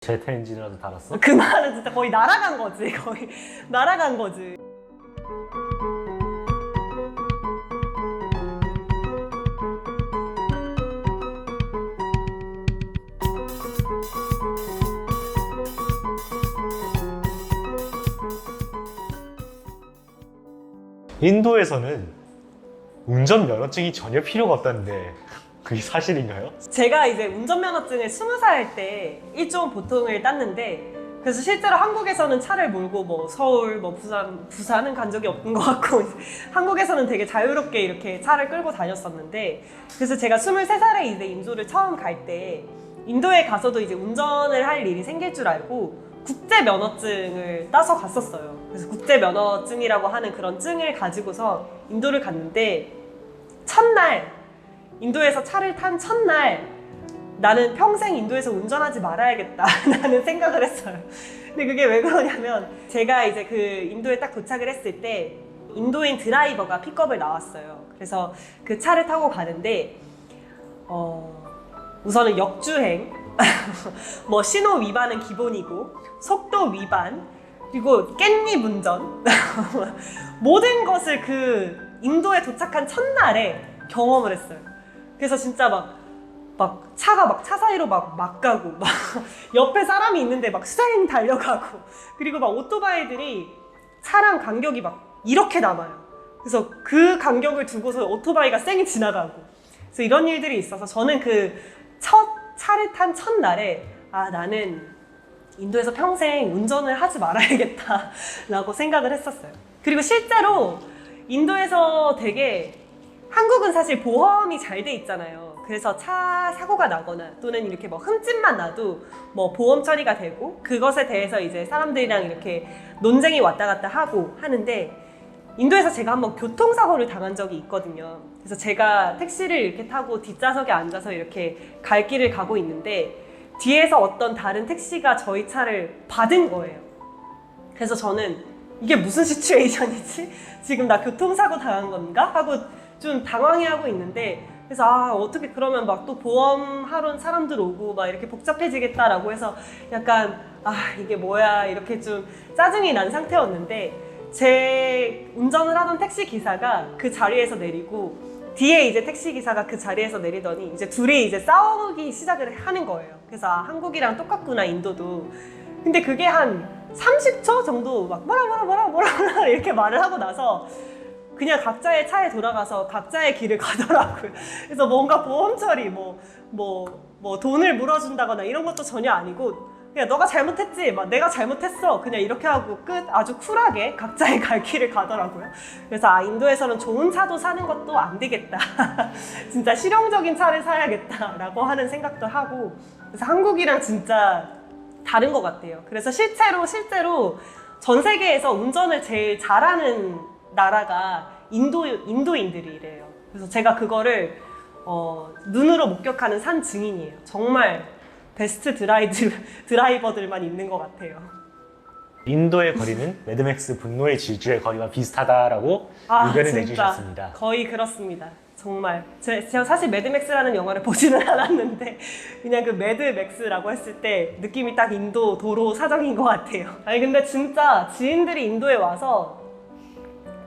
제트 엔진이라도 달았어? 그 말은 진짜 거의 날아간 거지 거의 날아간 거지 인도에서는 운전 면허증이 전혀 필요가 없다는데 그게 사실인가요? 제가 이제 운전면허증을 스무 살때 일종 보통을 땄는데 그래서 실제로 한국에서는 차를 몰고 뭐 서울, 뭐 부산, 부산은 간 적이 없는 것 같고 한국에서는 되게 자유롭게 이렇게 차를 끌고 다녔었는데 그래서 제가 23살에 이제 인도를 처음 갈 때 인도에 가서도 이제 운전을 할 일이 생길 줄 알고 국제 면허증을 따서 갔었어요. 그래서 국제 면허증이라고 하는 그런 증을 가지고서 인도를 갔는데 첫날 인도에서 차를 탄 첫날 나는 평생 인도에서 운전하지 말아야겠다라는 생각을 했어요. 근데 그게 왜 그러냐면 제가 이제 그 인도에 딱 도착을 했을 때 인도인 드라이버가 픽업을 나왔어요. 그래서 그 차를 타고 가는데 어, 우선은 역주행, 뭐 신호 위반은 기본이고 속도 위반 그리고 깻잎 운전 모든 것을 그 인도에 도착한 첫날에 경험을 했어요. 그래서 진짜 막, 막 차가 막 차 사이로 막, 막 가고, 막 옆에 사람이 있는데 막 수행 달려가고, 그리고 막 오토바이들이 차랑 간격이 막 이렇게 남아요. 그래서 그 간격을 두고서 오토바이가 쌩이 지나가고. 그래서 이런 일들이 있어서 저는 그 첫 차를 탄 첫날에, 아, 나는 인도에서 평생 운전을 하지 말아야겠다라고 생각을 했었어요. 그리고 실제로 인도에서 되게 한국은 사실 보험이 잘 돼 있잖아요. 그래서 차 사고가 나거나 또는 이렇게 뭐 흠집만 나도 뭐 보험 처리가 되고 그것에 대해서 이제 사람들이랑 이렇게 논쟁이 왔다 갔다 하고 하는데 인도에서 제가 한번 교통사고를 당한 적이 있거든요. 그래서 제가 택시를 이렇게 타고 뒷좌석에 앉아서 이렇게 갈 길을 가고 있는데 뒤에서 어떤 다른 택시가 저희 차를 받은 거예요. 그래서 저는 이게 무슨 시츄에이션이지? 지금 나 교통사고 당한 건가? 하고 좀 당황해하고 있는데 그래서 아 어떻게 그러면 막 또 보험하러 사람들 오고 막 이렇게 복잡해지겠다라고 해서 약간 아 이게 뭐야 이렇게 좀 짜증이 난 상태였는데 제 운전을 하던 택시 기사가 그 자리에서 내리고 뒤에 이제 택시 기사가 그 자리에서 내리더니 이제 둘이 이제 싸우기 시작을 하는 거예요. 그래서 아, 한국이랑 똑같구나 인도도. 근데 그게 한 30초 정도 막 뭐라 뭐라 뭐라 뭐라 뭐라 이렇게 말을 하고 나서 그냥 각자의 차에 돌아가서 각자의 길을 가더라고요. 그래서 뭔가 보험 처리, 뭐, 뭐, 뭐 돈을 물어준다거나 이런 것도 전혀 아니고 그냥 너가 잘못했지, 막 내가 잘못했어, 그냥 이렇게 하고 끝 아주 쿨하게 각자의 갈 길을 가더라고요. 그래서 아 인도에서는 좋은 차도 사는 것도 안 되겠다. 진짜 실용적인 차를 사야겠다 라고 하는 생각도 하고 그래서 한국이랑 진짜 다른 것 같아요. 그래서 실제로 실제로 전 세계에서 운전을 제일 잘하는 나라가 인도 인도인들이래요. 그래서 제가 그거를 어, 눈으로 목격하는 산 증인이에요. 정말 베스트 드라이드, 드라이버들만 있는 것 같아요. 인도의 거리는 매드맥스 분노의 질주의 거리와 비슷하다라고 아, 의견을 진짜 내주셨습니다. 거의 그렇습니다. 정말 제, 제가 사실 매드맥스라는 영화를 보지는 않았는데 그냥 그 매드맥스라고 했을 때 느낌이 딱 인도 도로 사정인 것 같아요. 아니 근데 진짜 지인들이 인도에 와서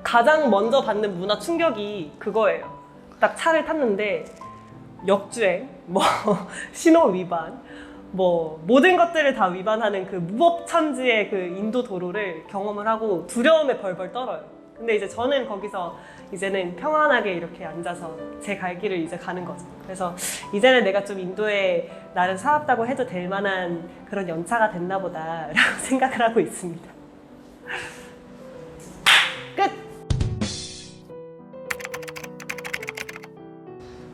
가장 먼저 받는 문화 충격이 그거예요. 딱 차를 탔는데 역주행, 뭐 신호 위반, 뭐 모든 것들을 다 위반하는 그 무법천지의 그 인도 도로를 경험을 하고 두려움에 벌벌 떨어요. 근데 이제 저는 거기서 이제는 평안하게 이렇게 앉아서 제 갈 길을 이제 가는 거죠. 그래서 이제는 내가 좀 인도에 나를 살았다고 해도 될 만한 그런 연차가 됐나 보다라고 생각을 하고 있습니다.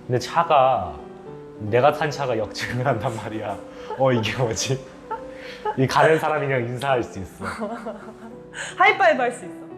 근데 차가 내가 탄 차가 역주행을 한단 말이야. 어 이게 뭐지? 이 가는 사람이랑 인사할 수 있어. 하이파이브 할 수 있어.